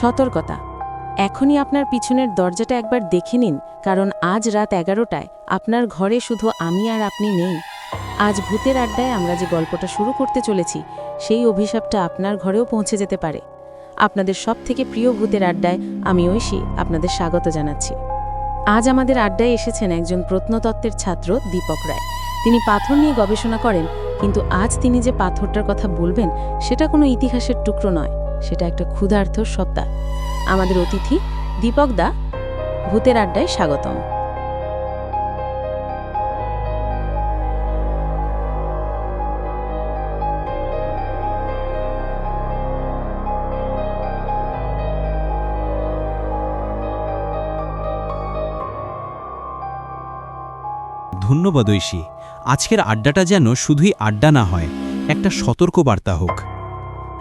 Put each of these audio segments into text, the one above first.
সতর্কতা। এখনই আপনার পিছনের দরজাটা একবার দেখে নিন, কারণ আজ রাত এগারোটায় আপনার ঘরে শুধু আমি আর আপনি নেই। আজ ভূতের আড্ডায় আমরা যে গল্পটা শুরু করতে চলেছি, সেই অভিশাপটা আপনার ঘরেও পৌঁছে যেতে পারে। আপনাদের সব থেকে প্রিয় ভূতের আড্ডায় আমি ঐশী আপনাদের স্বাগত জানাচ্ছি। আজ আমাদের আড্ডায় এসেছেন একজন প্রত্নতত্ত্বের ছাত্র দীপক রায়। তিনি পাথর নিয়ে গবেষণা করেন, কিন্তু আজ তিনি যে পাথরটার কথা বলবেন, সেটা কোনো ইতিহাসের টুকরো নয়। সেটা একটা ক্ষুধার্থ সত্তা আমাদের অতিথি দীপক দা ভূতের আড্ডায় স্বাগতম। ধন্যবাদ ঐশী। আজকের আড্ডাটা যেন শুধুই আড্ডা না হয় একটা সতর্কবার্তা হোক।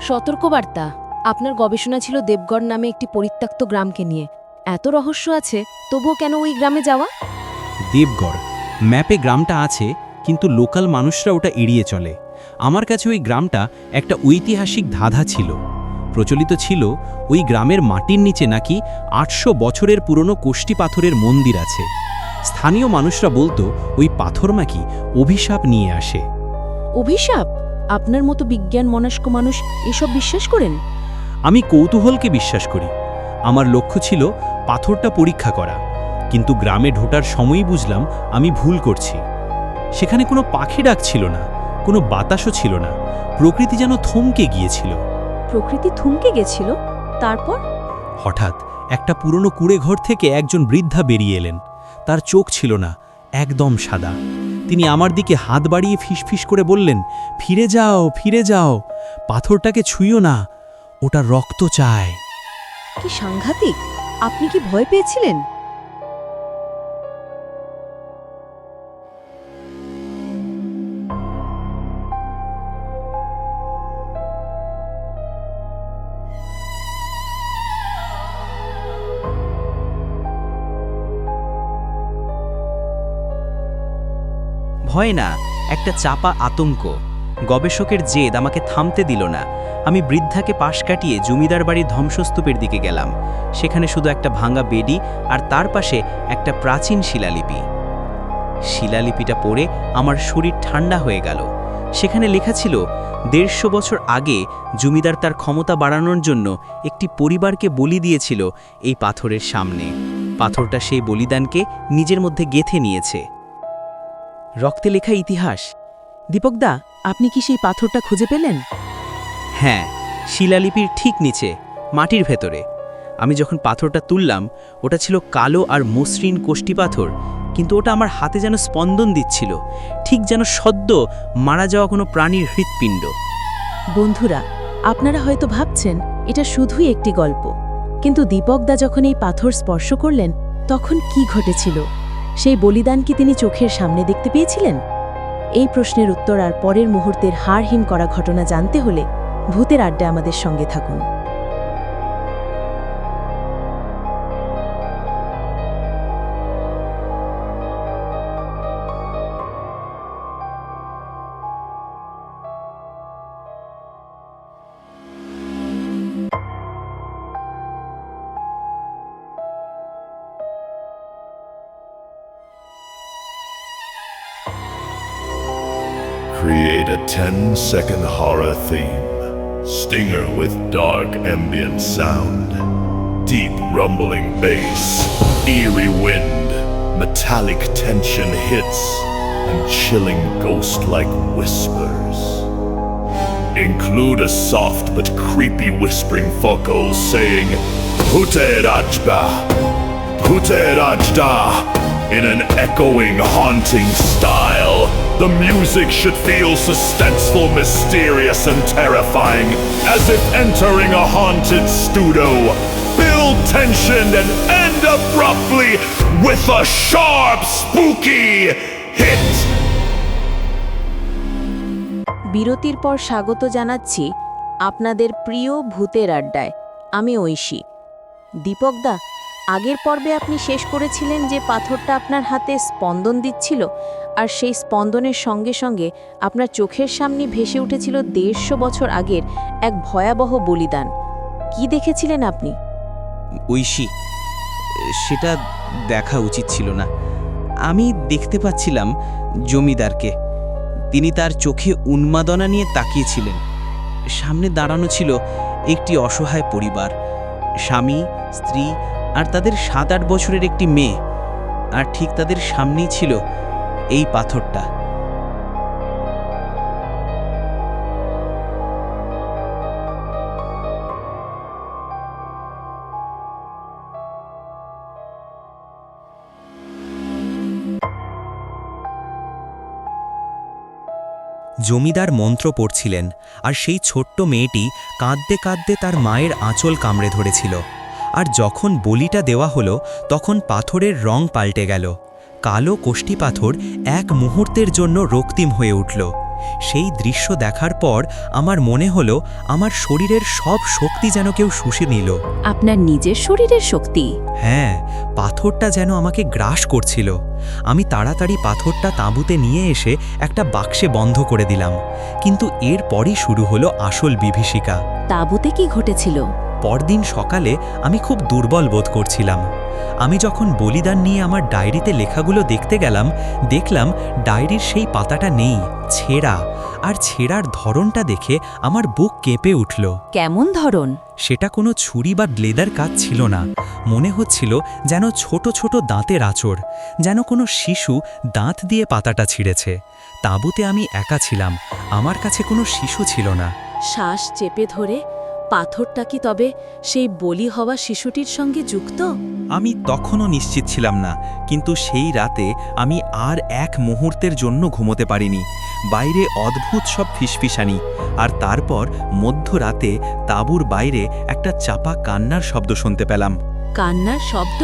সতর্কবার্তা? আপনার গবেষণা ছিল দেবগড় নামে একটি পরিত্যক্ত গ্রামকে নিয়ে। এত রহস্য আছে তবুও কেন ওই গ্রামে যাওয়া? দেবগড় ম্যাপে গ্রামটা আছে কিন্তু লোকাল মানুষরা ওটা এড়িয়ে চলে। আমার কাছে ওই গ্রামটা একটা ঐতিহাসিক ধাঁধা ছিল। প্রচলিত ছিল ওই গ্রামের মাটির নিচে নাকি আটশো বছরের পুরনো কোষ্টি পাথরের মন্দির আছে। স্থানীয় মানুষরা বলতো ওই পাথর নাকি অভিশাপ নিয়ে আসে। অভিশাপ? আপনার মতো বিজ্ঞান মনস্ক মানুষ এসব বিশ্বাস করেন? আমি কৌতূহলকে বিশ্বাস করি। আমার লক্ষ্য ছিল পাথরটা পরীক্ষা করা কিন্তু গ্রামে ঢোটার সময়ই বুঝলাম আমি ভুল করছি। সেখানে কোনো পাখি ডাক ছিল না কোনো বাতাসও ছিল না প্রকৃতি যেন থমকে গিয়েছিল। প্রকৃতি থমকে গেছিল? তারপর? হঠাৎ একটা পুরনো কুড়ে ঘর থেকে একজন বৃদ্ধা বেরিয়ে এলেন। তার চোখ ছিল না একদম সাদা। তিনি আমার দিকে হাত বাড়িয়ে ফিসফিস করে বললেন ফিরে যাও ফিরে যাও। পাথরটাকে ছুঁয়ো না ওটা রক্ত চায়। কি সাংঘাতিক? আপনি কি ভয় পেয়েছিলেন? ভয় না একটা চাপা আতঙ্ক। গবেষকের জেদ আমাকে থামতে দিল না। আমি বৃদ্ধাকে পাশ কাটিয়ে জমিদার বাড়ির ধ্বংসস্তূপের দিকে গেলাম। সেখানে শুধু একটা ভাঙা বেডি আর তার পাশে একটা প্রাচীন শিলালিপি। শিলালিপিটা পড়ে আমার শরীর ঠান্ডা হয়ে গেল। সেখানে লেখা ছিল, দেড়শো বছর আগে জমিদার তার ক্ষমতা বাড়ানোর জন্য একটি পরিবারকে বলি দিয়েছিল এই পাথরের সামনে। পাথরটা সেই বলিদানকে নিজের মধ্যে গেথে নিয়েছে। রক্তে লেখা ইতিহাস দীপকদা আপনি কি সেই পাথরটা খুঁজে পেলেন? হ্যাঁ শিলালিপির ঠিক নিচে মাটির ভেতরে। আমি যখন পাথরটা তুললাম ওটা ছিল কালো আর মসৃণ কোষ্টি পাথর কিন্তু ওটা আমার হাতে যেন স্পন্দন দিচ্ছিল ঠিক যেন সদ্য মারা যাওয়া কোনো প্রাণীর হৃৎপিণ্ড। বন্ধুরা আপনারা হয়তো ভাবছেন এটা শুধুই একটি গল্প। কিন্তু দীপকদা যখন এই পাথর স্পর্শ করলেন তখন কি ঘটেছিল? সেই বলিদান কি তিনি চোখের সামনে দেখতে পেয়েছিলেন? এই প্রশ্নের উত্তর আর পরের মুহূর্তের হাড়হীন করা ঘটনা জানতে হলে ভূতের আড্ডা আমাদের সঙ্গে থাকুন। A 10 second horror theme. Stinger with dark ambient sound. Deep rumbling bass. Eerie wind. Metallic tension hits. And chilling ghost like whispers. Include a soft but creepy whispering vocals saying Pute Rajba! Pute Rajda! In an echoing, haunting style. The music should feel suspenseful, mysterious, and terrifying, as if entering a haunted studio. Build tension and end abruptly with a sharp, spooky hit. বিরতির পর স্বাগত জানাচ্ছি আপনাদের প্রিয় ভূতের আড্ডায় আমি ঐশী দীপকদা আগের পর্বে আপনি শেষ করেছিলেন যে পাথরটা আপনার হাতে স্পন্দন দিচ্ছিল, আর সেই স্পন্দনের সঙ্গে সঙ্গে আপনার চোখের সামনে ভেসে উঠেছিল দেড়শো বছর আগের এক ভয়াবহ বলিদান। কি দেখেছিলেন আপনি? ঐশী, সেটা দেখা উচিত ছিল না। আমি দেখতে পাচ্ছিলাম জমিদারকে। তিনি তার চোখে উন্মাদনা নিয়ে তাকিয়েছিলেন। সামনে দাঁড়ানো ছিল একটি অসহায় পরিবার। স্বামী, স্ত্রী আর তাদের সাত আট বছরের একটি মেয়ে, আর ঠিক তাদের সামনেই ছিল এই পাথরটা। জমিদার মন্ত্র পড়ছিলেন, আর সেই ছোট্ট মেয়েটি কাঁদতে কাঁদতে তার মায়ের আঁচল কামড়ে ধরেছিল। আর যখন বলিটা দেওয়া হলো তখন পাথরের রং পাল্টে গেল। কালো কোষ্ঠী পাথর এক মুহূর্তের জন্য রক্তিম হয়ে উঠল। সেই দৃশ্য দেখার পর আমার মনে হলো আমার শরীরের সব শক্তি যেন কেউ শুষে নিল। আপনার নিজের শরীরের শক্তি? হ্যাঁ পাথরটা যেন আমাকে গ্রাস করছিল। আমি তাড়াতাড়ি পাথরটা তাঁবুতে নিয়ে এসে একটা বাক্সে বন্ধ করে দিলাম। কিন্তু এরপরই শুরু হলো আসল বিভীষিকা। তাঁবুতে কি ঘটেছিল? পরদিন সকালে আমি খুব দুর্বল বোধ করছিলাম। আমি যখন বলিদান নিয়ে আমার ডায়েরিতে লেখাগুলো দেখতে গেলাম দেখলাম ডায়েরির সেই পাতাটা নেই ছেঁড়া আর ছেঁড়ার ধরনটা দেখে আমার বুক কেঁপে উঠল। কেমন ধরন? সেটা কোনো ছুরি বা ব্লেডার কাজ ছিল না। মনে হচ্ছিল যেন ছোট ছোট দাঁতের আঁচড় যেন কোনো শিশু দাঁত দিয়ে পাতাটা ছিঁড়েছে। তাঁবুতে আমি একা ছিলাম আমার কাছে কোনো শিশু ছিল না। শ্বাস চেপে ধরে পাথরটা কি তবে সেই বলি হওয়া শিশুটির সঙ্গে যুক্ত? আমি তখনও নিশ্চিত ছিলাম না কিন্তু সেই রাতে আমি আর এক মুহূর্তের জন্য ঘুমোতে পারিনি। বাইরে অদ্ভুত সব ফিসফিসানি আর তারপর মধ্যরাতে তাঁবুর বাইরে একটা চাপা কান্নার শব্দ শুনতে পেলাম। কান্নার শব্দ?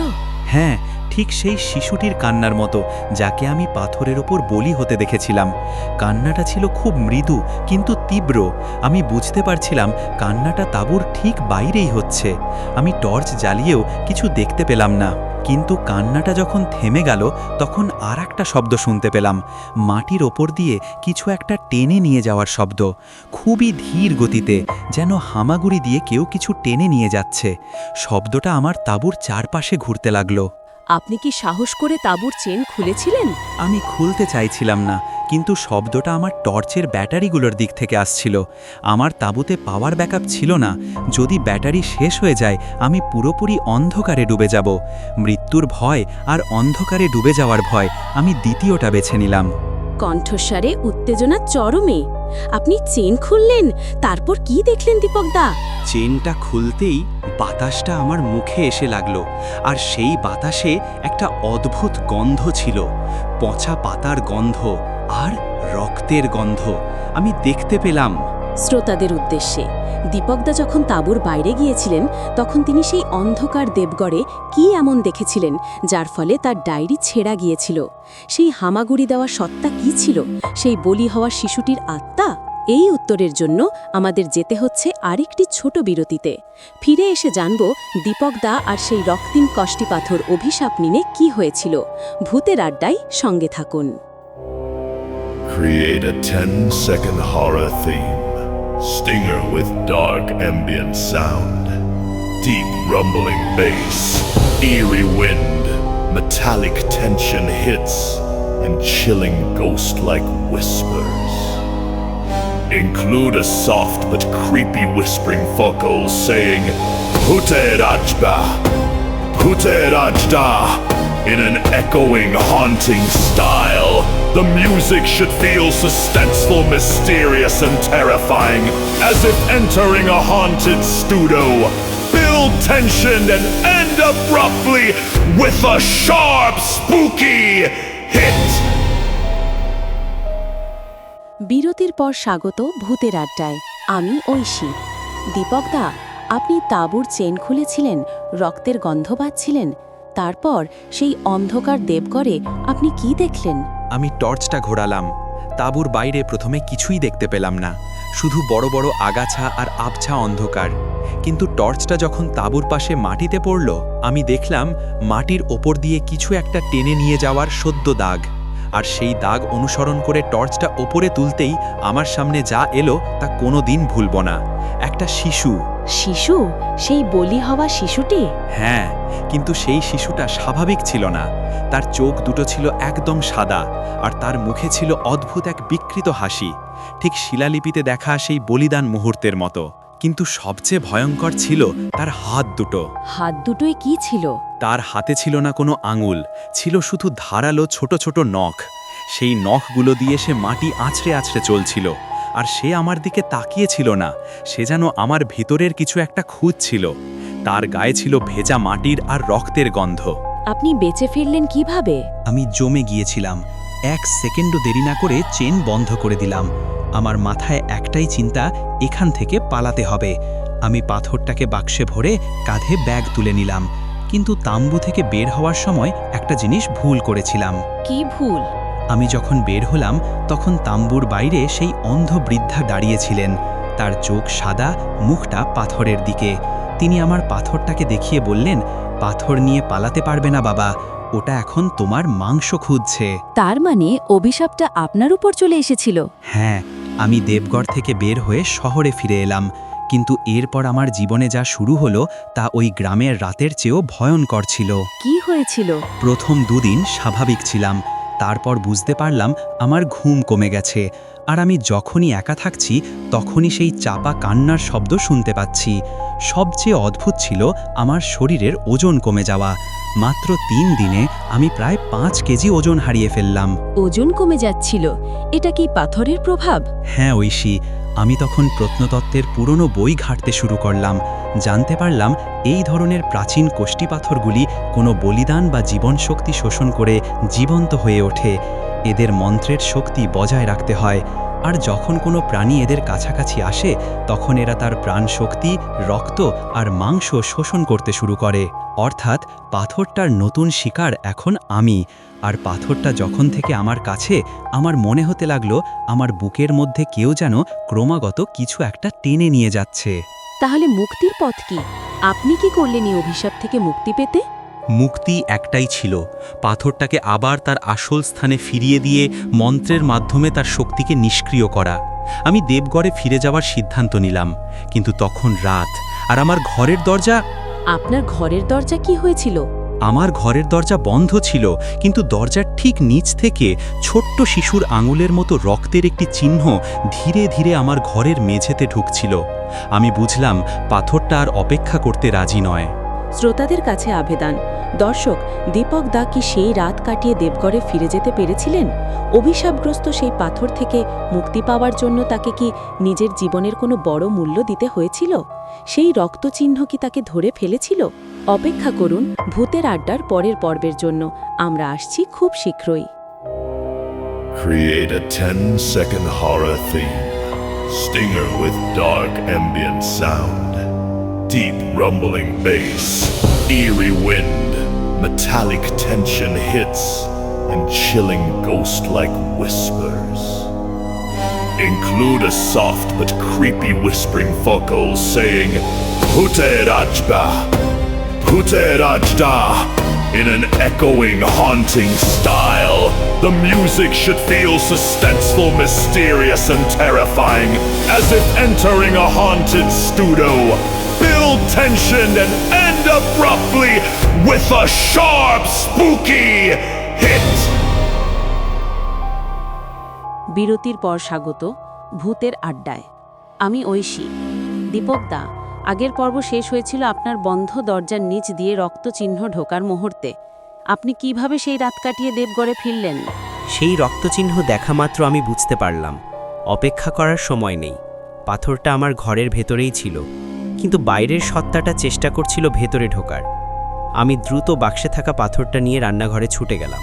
হ্যাঁ ঠিক সেই শিশুটির কান্নার মতো যাকে আমি পাথরের ওপর বলি হতে দেখেছিলাম। কান্নাটা ছিল খুব মৃদু কিন্তু তীব্র। আমি বুঝতে পারছিলাম কান্নাটা তাবুর ঠিক বাইরেই হচ্ছে। আমি টর্চ জ্বালিয়েও কিছু দেখতে পেলাম না। কিন্তু কান্নাটা যখন থেমে গেল তখন আর একটা শব্দ শুনতে পেলাম। মাটির ওপর দিয়ে কিছু একটা টেনে নিয়ে যাওয়ার শব্দ। খুবই ধীর গতিতে যেন হামাগুড়ি দিয়ে কেউ কিছু টেনে নিয়ে যাচ্ছে। শব্দটা আমার তাবুর চারপাশে ঘুরতে লাগল। আপনি কি সাহস করে তাঁবুর চেন খুলেছিলেন? আমি খুলতে চাইছিলাম না। কিন্তু শব্দটা আমার টর্চের ব্যাটারিগুলোর দিক থেকে আসছিল। আমার তাঁবুতে পাওয়ার ব্যাকআপ ছিল না। যদি ব্যাটারি শেষ হয়ে যায় আমি পুরোপুরি অন্ধকারে ডুবে যাব। মৃত্যুর ভয় আর অন্ধকারে ডুবে যাওয়ার ভয় আমি দ্বিতীয়টা বেছে নিলাম। কণ্ঠস্বরে উত্তেজনা চরমে। আপনি চেন খুললেন তারপর কি দেখলেন দীপকদা চেনটা খুলতেই বাতাসটা আমার মুখে এসে লাগল আর সেই বাতাসে একটা অদ্ভুত গন্ধ ছিল পচা পাতার গন্ধ। আর রক্তের গন্ধ। আমি দেখতে পেলাম। শ্রোতাদের উদ্দেশ্যে, দীপকদা যখন তাঁবুর বাইরে গিয়েছিলেন, তখন তিনি সেই অন্ধকার দেবগড়ে কি এমন দেখেছিলেন, যার ফলে তার ডায়েরি ছেঁড়া গিয়েছিল? সেই হামাগুড়ি দেওয়া সত্তা কি ছিল? সেই বলি হওয়া শিশুটির আত্মা? এই উত্তরের জন্য আমাদের যেতে হচ্ছে আরেকটি ছোট বিরতিতে। ফিরে এসে জানব দীপকদা আর সেই রক্তিম কষ্টি পাথর অভিশাপ নিনে কি হয়েছিল। ভূতের আড্ডায় সঙ্গে থাকুন। Create a 10 second horror theme. Stinger with dark ambient sound. Deep rumbling bass. Eerie wind. Metallic tension hits. And chilling ghost like whispers. Include a soft but creepy whispering vocal saying, Hute Rajba! Hute Rajda! In an echoing, haunting style. The music should feel suspenseful, mysterious, and terrifying, as if entering a haunted studio. Build tension and end abruptly with a sharp, spooky hit. বিরতির পর স্বাগত ভূতের আড্ডায় আমি ঐশী দীপকদা আপনি তাঁবুর chain খুলেছিলেন রক্তের গন্ধ পাচ্ছিলেন তারপর সেই অন্ধকার দেবগড়ে আপনি কি দেখলেন আমি টর্চটা ঘোরালাম। তাঁবুর বাইরে প্রথমে কিছুই দেখতে পেলাম না। শুধু বড় বড় আগাছা আর আবছা অন্ধকার। কিন্তু টর্চটা যখন তাঁবুর পাশে মাটিতে পড়ল, আমি দেখলাম মাটির ওপর দিয়ে কিছু একটা টেনে নিয়ে যাওয়ার সদ্য দাগ। আর সেই দাগ অনুসরণ করে টর্চটা ওপরে তুলতেই আমার সামনে যা এলো তা কোনো দিন ভুলব না। একটা শিশু। শিশু? সেই বলি হওয়া শিশুটি? হ্যাঁ কিন্তু সেই শিশুটা স্বাভাবিক ছিল না। তার চোখ দুটো ছিল একদম সাদা আর তার মুখে ছিল অদ্ভুত এক বিকৃত হাসি। ঠিক শিলালিপিতে দেখা সেই বলিদান মুহূর্তের মতো। কিন্তু সবচেয়ে ভয়ঙ্কর ছিল তার হাত দুটো। হাত দুটোই কি ছিল? তার হাতে ছিল না কোনো আঙুল ছিল শুধু ধারালো ছোট ছোট নখ। সেই নখগুলো দিয়ে সে মাটি আছড়ে আছড়ে চলছিল। আর সে আমার দিকে তাকিয়েছিল না। সে যেন আমার ভিতরের কিছু একটা খুঁজছিল। তার গায়ে ছিল ভেজা মাটির আর রক্তের গন্ধ। আপনি বেঁচে ফিরলেন কীভাবে? আমি জমে গিয়েছিলাম। এক সেকেন্ডও দেরি না করে চেন বন্ধ করে দিলাম। আমার মাথায় একটাই চিন্তা এখান থেকে পালাতে হবে। আমি পাথরটাকে বাক্সে ভরে কাঁধে ব্যাগ তুলে নিলাম। কিন্তু তাম্বু থেকে বের হওয়ার সময় একটা জিনিস ভুল করেছিলাম। কি ভুল? আমি যখন বের হলাম তখন তাম্বুর বাইরে সেই অন্ধ বৃদ্ধা দাঁড়িয়েছিলেন। তার চোখ সাদা মুখটা পাথরের দিকে। তিনি আমার পাথরটাকে দেখিয়ে বললেন পাথর নিয়ে পালাতে পারবে না বাবা ওটা এখন তোমার মাংস খুঁজছে। তার মানে অভিশাপটা আপনার উপর চলে এসেছিল? হ্যাঁ আমি দেবগড় থেকে বের হয়ে শহরে ফিরে এলাম। কিন্তু এরপর আমার জীবনে যা শুরু হলো তা ওই গ্রামের রাতের চেয়েও ভয়ঙ্কর ছিল। কি হয়েছিল? প্রথম দুদিন স্বাভাবিক ছিলাম। তারপর বুঝতে পারলাম আমার ঘুম কমে গেছে। আর আমি যখনই একা থাকছি তখনই সেই চাপা কান্নার শব্দ শুনতে পাচ্ছি। সবচেয়ে অদ্ভুত ছিল আমার শরীরের ওজন কমে যাওয়া। মাত্র তিন দিনে আমি প্রায় পাঁচ কেজি ওজন হারিয়ে ফেললাম। ওজন কমে যাচ্ছিল। এটা কি পাথরের প্রভাব? হ্যাঁ ঐশী। আমি তখন প্রত্নতত্ত্বের পুরনো বই ঘাঁটতে শুরু করলাম। জানতে পারলাম এই ধরনের প্রাচীন কোষ্ঠীপাথরগুলি কোনো বলিদান বা জীবনশক্তি শোষণ করে জীবন্ত হয়ে ওঠে। এদের মন্ত্রের শক্তি বজায় রাখতে হয়। আর যখন কোনো প্রাণী এদের কাছাকাছি আসে, তখন এরা তার প্রাণ শক্তি রক্ত আর মাংস শোষণ করতে শুরু করে। অর্থাৎ পাথরটার নতুন শিকার এখন আমি। আর পাথরটা যখন থেকে আমার কাছে, আমার মনে হতে লাগল আমার বুকের মধ্যে কেউ যেন ক্রমাগত কিছু একটা টেনে নিয়ে যাচ্ছে। তাহলে মুক্তির পথ কি? আপনি কি করলেন এই অভিশাপ থেকে মুক্তি পেতে? মুক্তি একটাই ছিল। পাথরটাকে আবার তার আসল স্থানে ফিরিয়ে দিয়ে মন্ত্রের মাধ্যমে তার শক্তিকে নিষ্ক্রিয় করা। আমি দেবগড়ে ফিরে যাওয়ার সিদ্ধান্ত নিলাম কিন্তু তখন রাত। আর আমার ঘরের দরজা? আপনার ঘরের দরজা কি হয়েছিল? আমার ঘরের দরজা বন্ধ ছিল কিন্তু দরজার ঠিক নিচ থেকে ছোট্ট শিশুর আঙুলের মতো রক্তের একটি চিহ্ন ধীরে ধীরে আমার ঘরের মেঝেতে ঢুকছিল। আমি বুঝলাম পাথরটা আর অপেক্ষা করতে রাজি নয়। শ্রোতাদের কাছে আবেদন, দর্শক, দীপক দা কি সেই রাত কাটিয়ে দেবগড়ে ফিরে যেতে পেরেছিলেন? অভিশাপগ্রস্ত সেই পাথর থেকে মুক্তি পাওয়ার জন্য তাকে কি নিজের জীবনের কোনো বড় মূল্য দিতে হয়েছিল? সেই রক্তচিহ্ন কি তাকে ধরে ফেলেছিল? অপেক্ষা করুন ভূতের আড্ডার পরের পর্বের জন্য। আমরা আসছি খুব শীঘ্রই। Create a 10 second horror theme. Stinger with dark ambient sound. Deep rumbling bass. Eerie wind. Metallic tension hits. And chilling ghost like whispers. Include a soft but creepy whispering vocal saying, Hute Rajba! Hute Rajda! In an echoing, haunting style. The music should feel suspenseful, mysterious, and terrifying, as if entering a haunted studio. Tension and end abruptly with a sharp, spooky hit. বিরতির পর স্বাগত ভূতের আড্ডায়। আমি ঐশী। দীপক দা আগের পর্ব শেষ হয়েছিল আপনার বন্ধ দরজার নিচ দিয়ে রক্তচিহ্ন ঢোকার মুহূর্তে। আপনি কীভাবে সেই রাত কাটিয়ে দেবগড়ে ফিরলেন? সেই রক্তচিহ্ন দেখা মাত্র আমি বুঝতে পারলাম। অপেক্ষা করার সময় নেই। পাথরটা আমার ঘরের ভেতরেই ছিল। কিন্তু বাইরের সত্তাটা চেষ্টা করছিল ভেতরে ঢোকার। আমি দ্রুত বাক্সে থাকা পাথরটা নিয়ে রান্নাঘরে ছুটে গেলাম।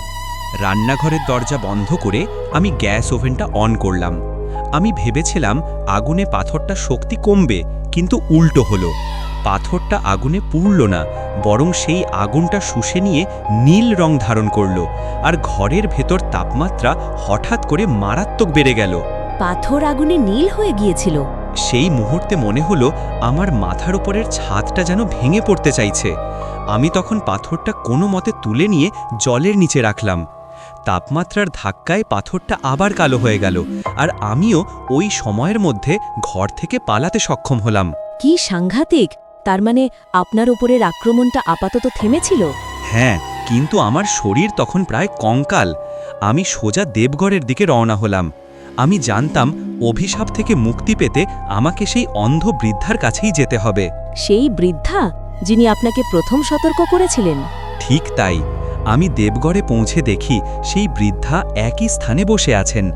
রান্নাঘরের দরজা বন্ধ করে আমি গ্যাস ওভেনটা অন করলাম। আমি ভেবেছিলাম আগুনে পাথরটা শক্তি কমবে কিন্তু উল্টো হলো। পাথরটা আগুনে পুড়ল না বরং সেই আগুনটা শুষে নিয়ে নীল রং ধারণ করল আর ঘরের ভেতর তাপমাত্রা হঠাৎ করে মারাত্মক বেড়ে গেল। পাথর আগুনে নীল হয়ে গিয়েছিল। সেই মুহূর্তে মনে হলো আমার মাথার উপরের ছাদটা যেন ভেঙে পড়তে চাইছে। আমি তখন পাথরটা কোনো মতে তুলে নিয়ে জলের নিচে রাখলাম। তাপমাত্রার ধাক্কায় পাথরটা আবার কালো হয়ে গেল আর আমিও ওই সময়ের মধ্যে ঘর থেকে পালাতে সক্ষম হলাম। কি সাংঘাতিক! তার মানে আপনার ওপরের আক্রমণটা আপাতত থেমেছিল? হ্যাঁ কিন্তু আমার শরীর তখন প্রায় কঙ্কাল। আমি সোজা দেবগড়ের দিকে রওনা হলাম। আমি জানতাম অভিশাপ থেকে মুক্তি পেতে আমাকে সেই অন্ধ বৃদ্ধার কাছেই যেতে হবে। সেই বৃদ্ধা যিনি আপনাকে প্রথম সতর্ক করেছিলেন। ঠিক তাই। আমি দেবগড়ে পৌঁছে দেখি সেই বৃদ্ধা একই স্থানে বসে আছেন।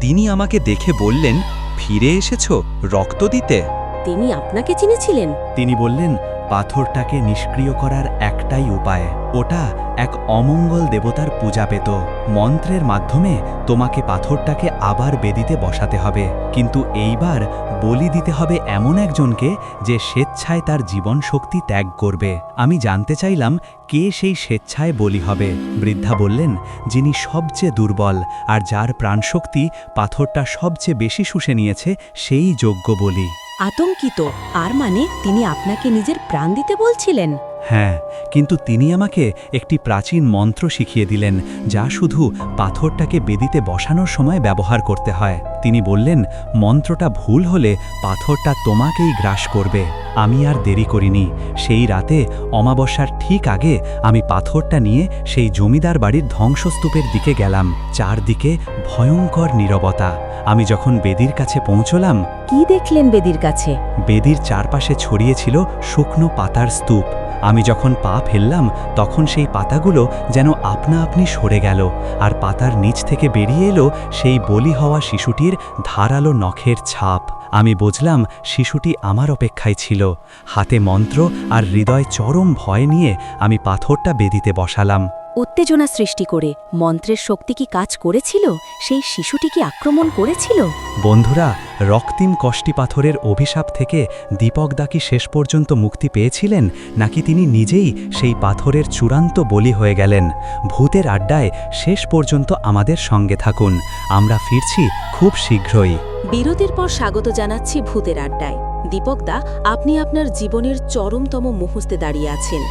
তিনি আমাকে দেখে বললেন ফিরে এসেছ? রক্ত দিতে? তিনি আপনাকে চিনেছিলেন। তিনি বললেন পাথরটাকে নিষ্ক্রিয় করার একটাই উপায়। ওটা এক অমঙ্গল দেবতার পূজা পেত। মন্ত্রের মাধ্যমে তোমাকে পাথরটাকে আবার বেদিতে বসাতে হবে। কিন্তু এইবার বলি দিতে হবে এমন একজনকে যে স্বেচ্ছায় তার জীবন শক্তি ত্যাগ করবে। আমি জানতে চাইলাম, কে সেই স্বেচ্ছায় বলি হবে? বৃদ্ধা বললেন, যিনি সবচেয়ে দুর্বল আর যার প্রাণশক্তি পাথরটা সবচেয়ে বেশি শুষে নিয়েছে, সেই যোগ্য বলি। আতঙ্কিত আর মানে তিনি আপনাকে নিজের প্রাণ দিতে বলছিলেন? হ্যাঁ কিন্তু তিনি আমাকে একটি প্রাচীন মন্ত্র শিখিয়ে দিলেন যা শুধু পাথরটাকে বেদিতে বসানোর সময় ব্যবহার করতে হয়। তিনি বললেন মন্ত্রটা ভুল হলে পাথরটা তোমাকেই গ্রাস করবে। আমি আর দেরি করিনি। সেই রাতে অমাবস্যার ঠিক আগে আমি পাথরটা নিয়ে সেই জমিদার বাড়ির ধ্বংসস্তূপের দিকে গেলাম। চারদিকে ভয়ঙ্কর নীরবতা। আমি যখন বেদির কাছে পৌঁছলাম কি দেখলেন বেদির কাছে? বেদির চারপাশে ছড়িয়েছিল শুকনো পাতার স্তূপ। আমি যখন পা ফেললাম, তখন সেই পাতাগুলো যেন আপনা আপনি সরে গেল, আর পাতার নিচ থেকে বেরিয়ে এলো সেই বলি হওয়া শিশুটির ধারালো নখের ছাপ। আমি বুঝলাম শিশুটি আমার অপেক্ষায় ছিল। হাতে মন্ত্র আর হৃদয় চরম ভয় নিয়ে আমি পাথরটা বেদিতে বসালাম। উত্তেজনা সৃষ্টি করে মন্ত্রের শক্তি কি কাজ করেছিল? সেই শিশুটি কি আক্রমণ করেছিল? বন্ধুরা রক্তিম কষ্টি পাথরের অভিশাপ থেকে দীপকদা কি শেষ পর্যন্ত মুক্তি পেয়েছিলেন নাকি তিনি নিজেই সেই পাথরের চূড়ান্ত বলি হয়ে গেলেন? ভূতের আড্ডায় শেষ পর্যন্ত আমাদের সঙ্গে থাকুন। আমরা ফিরছি খুব শীঘ্রই। বিরতির পর স্বাগত জানাচ্ছি ভূতের আড্ডায়। দীপকদা আপনি আপনার জীবনের চরমতম মুহূর্তে দাঁড়িয়ে আছেন।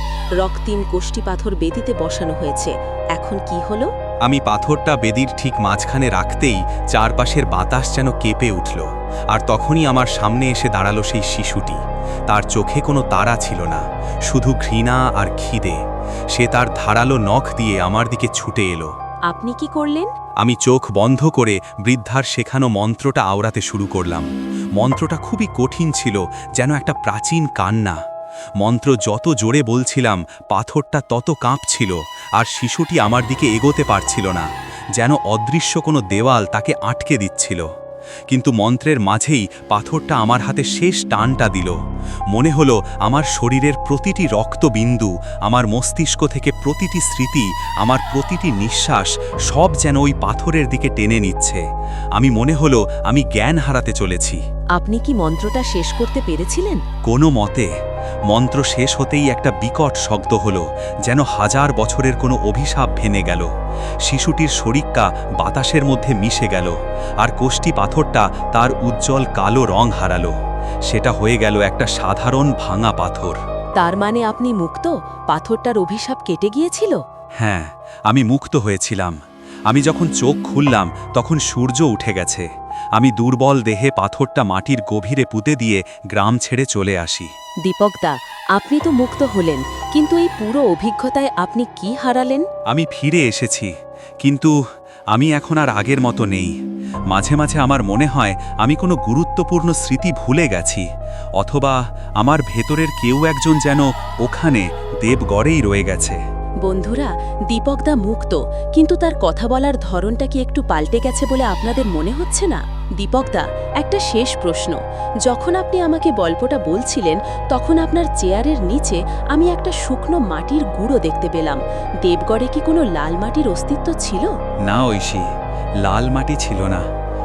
রক্তিম কোষ্টি পাথর বেদিতে বসানো হয়েছে। এখন কি হলো? আমি পাথরটা বেদির ঠিক মাঝখানে রাখতেই চারপাশের বাতাস যেন কেঁপে উঠল, আর তখনই আমার সামনে এসে দাঁড়াল সেই শিশুটি। তার চোখে কোনো তারা ছিল না, শুধু ঘৃণা আর খিদে। সে তার ধারালো নখ দিয়ে আমার দিকে ছুটে এলো। আপনি কি করলেন? আমি চোখ বন্ধ করে বৃদ্ধার শেখানো মন্ত্রটা আওড়াতে শুরু করলাম। মন্ত্রটা খুবই কঠিন ছিল, যেন একটা প্রাচীন কান্না। মন্ত্র যত জোরে বলছিলাম, পাথরটা তত কাঁপছিল, আর শিশুটি আমার দিকে এগোতে পারছিল না, যেন অদৃশ্য কোনো দেওয়াল তাকে আটকে দিচ্ছিল। কিন্তু মন্ত্রের মাঝেই পাথরটা আমার হাতে শেষ টানটা দিল। মনে হলো আমার শরীরের প্রতিটি রক্তবিন্দু আমার মস্তিষ্ক থেকে প্রতিটি স্মৃতি আমার প্রতিটি নিঃশ্বাস সব যেন ওই পাথরের দিকে টেনে নিচ্ছে। আমি মনে হলো আমি জ্ঞান হারাতে চলেছি। আপনি কি মন্ত্রটা শেষ করতে পেরেছিলেন? কোনো মতে মন্ত্র শেষ হতেই একটা বিকট শব্দ হলো যেন হাজার বছরের কোনো অভিশাপ ভেঙে গেল। শিশুটির শরিক্কা বাতাসের মধ্যে মিশে গেল আর কোষ্টি পাথরটা তার উজ্জ্বল কালো রং হারালো। সেটা হয়ে গেল একটা সাধারণ ভাঙা পাথর। তার মানে আপনি মুক্ত? পাথরটার অভিশাপ কেটে গিয়েছিল? হ্যাঁ আমি মুক্ত হয়েছিলাম। আমি যখন চোখ খুললাম তখন সূর্য উঠে গেছে। আমি দুর্বল দেহে পাথরটা মাটির গভীরে পুঁতে দিয়ে গ্রাম ছেড়ে চলে আসি। দীপকদা আপনি তো মুক্ত হলেন কিন্তু এই পুরো অভিজ্ঞতায় আপনি কি হারালেন? আমি ফিরে এসেছি কিন্তু আমি এখন আর আগের মতো নেই। মাঝে মাঝে আমার মনে হয় আমি কোনো গুরুত্বপূর্ণ স্মৃতি ভুলে গেছি অথবা আমার ভেতরের কেউ একজন যেন ওখানে দেবগড়েই রয়ে গেছে। বন্ধুরা দীপকদা মুক্ত কিন্তু তার কথা বলার ধরনটা কি একটু পাল্টে গেছে বলে আপনাদের মনে হচ্ছে না? দীপকদা একটা শেষ প্রশ্ন। যখন আপনি আমাকে গল্পটা বলছিলেন, তখন আপনার চেয়ারের নিচে আমি একটা শুকনো মাটির গুঁড়ো দেখতে পেলাম। দেবগড়ে কি কোনো লাল মাটির অস্তিত্ব ছিল? না ঐশী, লাল মাটি ছিল না।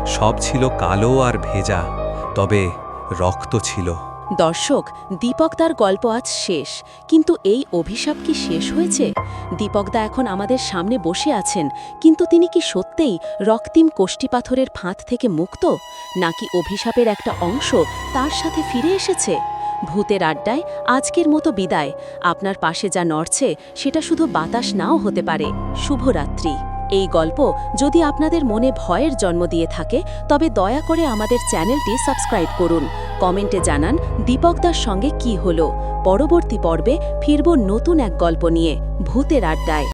সব ছিল কালো আর ভেজা, তবে রক্ত ছিল। দর্শক, দীপক তার গল্প আজ শেষ। কিন্তু এই অভিশাপ কি শেষ হয়েছে? দীপকদা এখন আমাদের সামনে বসে আছেন, কিন্তু তিনি কি সত্যিই রক্তিম কোষ্টিপাথরের ফাঁদ থেকে মুক্ত? নাকি অভিশাপের একটা অংশ তার সাথে ফিরে এসেছে? ভূতের আড্ডায় আজকের মতো বিদায়। আপনার পাশে যা নড়ছে, সেটা শুধু বাতাস নাও হতে পারে। শুভরাত্রি। এই গল্প যদি আপনাদের মনে ভয়ের জন্ম দিয়ে থাকে, তবে দয়া করে আমাদের চ্যানেলটি সাবস্ক্রাইব করুন। কমেন্টে জানান দীপকদার সঙ্গে কি হলো। পরবর্তী পর্বে ফিরব নতুন এক গল্প নিয়ে। ভূতের আড্ডায়।